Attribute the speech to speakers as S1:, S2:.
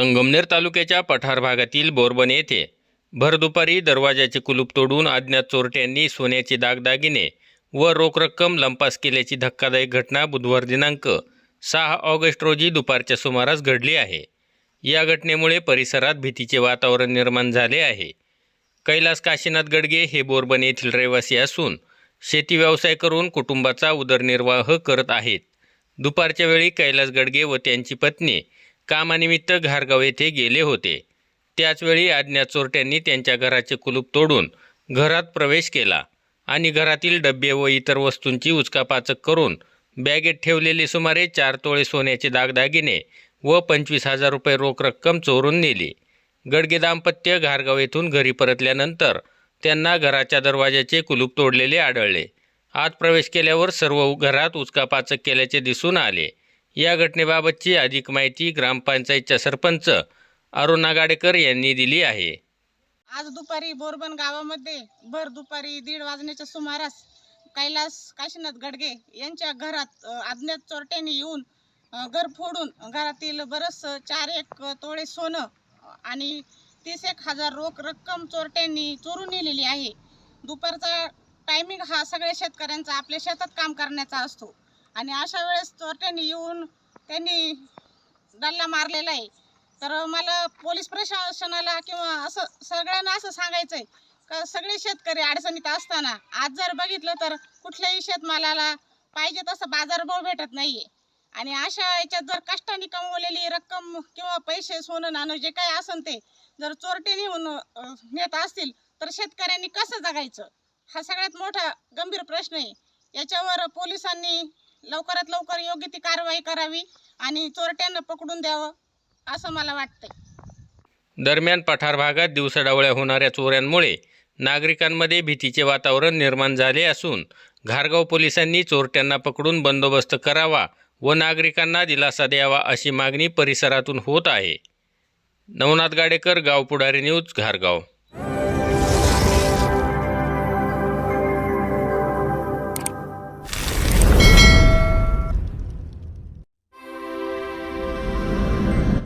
S1: संगमनेर तालुक्याच्या पठार भागातील बोरबन येथे भर दुपारी दरवाजाचे कुलूप तोडून अज्ञात चोरट्यांनी सोन्याचे दागदागिने व रोख रक्कम लंपास केल्याची धक्कादायक घटना बुधवार दिनांक सहा ऑगस्ट रोजी दुपारच्या सुमारास घडली आहे. या घटनेमुळे परिसरात भीतीचे वातावरण निर्माण झाले आहे. कैलास काशीनाथ गडगे हे बोरबन येथील रहिवासी असून शेती व्यवसाय करून कुटुंबाचा उदरनिर्वाह करत आहेत. दुपारच्या वेळी कैलास गडगे व त्यांची पत्नी कामानिमित्त घारगाव येथे गेले होते. त्याचवेळी आज्ञा चोरट्यांनी त्यांच्या घराचे कुलूप तोडून घरात प्रवेश केला आणि घरातील डबे व इतर वस्तूंची उचकापाचक करून बॅगेत ठेवलेले सुमारे चार तोळे सोन्याचे दागदागिने व पंचवीस हजार रुपये रोख रक्कम चोरून नेली. गडगे दाम्पत्य घारगाव येथून घरी परतल्यानंतर त्यांना घराच्या दरवाजाचे कुलूप तोडलेले आढळले. आत प्रवेश केल्यावर सर्व घरात उचकापाचक केल्याचे दिसून आले. या घटनेबाबतची अधिक माहिती ग्रामपंचायतच्या सरपंच अरुण आगाडेकर यांनी दिली आहे.
S2: आज दुपारी बोरबन गावामध्ये भर दुपारी दीड वाजण्याच्या सुमारास कैलास काशीनाथ गडगे यांच्या घरात अ, अज्ञात चोरट्यांनी येऊन अ, घर फोडून घरातील बरंच चार एक तोळे सोनं अ, आणि तीस एक हजार रोख रक्कम चोरट्यांनी चोरून नेलेली आहे. दुपारचा टायमिंग हा सगळ्या शेतकऱ्यांचा आपल्या शेतात काम करण्याचा असतो. आणि अशा वेळेस चोरट्यांनी येऊन त्यांनी डल्ला मारलेला आहे. तर मला पोलीस प्रशासनाला किंवा असं सगळ्यांना असं सांगायचं आहे का सगळे शेतकरी अडचणीत असताना आज जर बघितलं तर कुठल्याही शेतमालाला पाहिजे तसं बाजारभाव भेटत नाहीये. आणि अशा याच्यात जर कष्टाने कमवलेली रक्कम किंवा पैसे सोनं नाणं जे काही असेल ते जर चोरटे नेऊन नेत असतील तर शेतकऱ्यांनी कसं जगायचं? हा सगळ्यात मोठा गंभीर प्रश्न आहे. याच्यावर पोलिसांनी लवकरात लवकर योग्य ती कारवाई करावी आणि चोरट्यांना पकडून द्यावं असं मला वाटतंय.
S1: दरम्यान पठार भागात दिवसाडावळ्या होणाऱ्या चोऱ्यांमुळे नागरिकांमध्ये भीतीचे वातावरण निर्माण झाले असून घारगाव पोलिसांनी चोरट्यांना पकडून बंदोबस्त करावा व नागरिकांना दिलासा द्यावा अशी मागणी परिसरातून होत आहे. नवनाथ गाडेकर गाव पुढारी न्यूज घारगाव.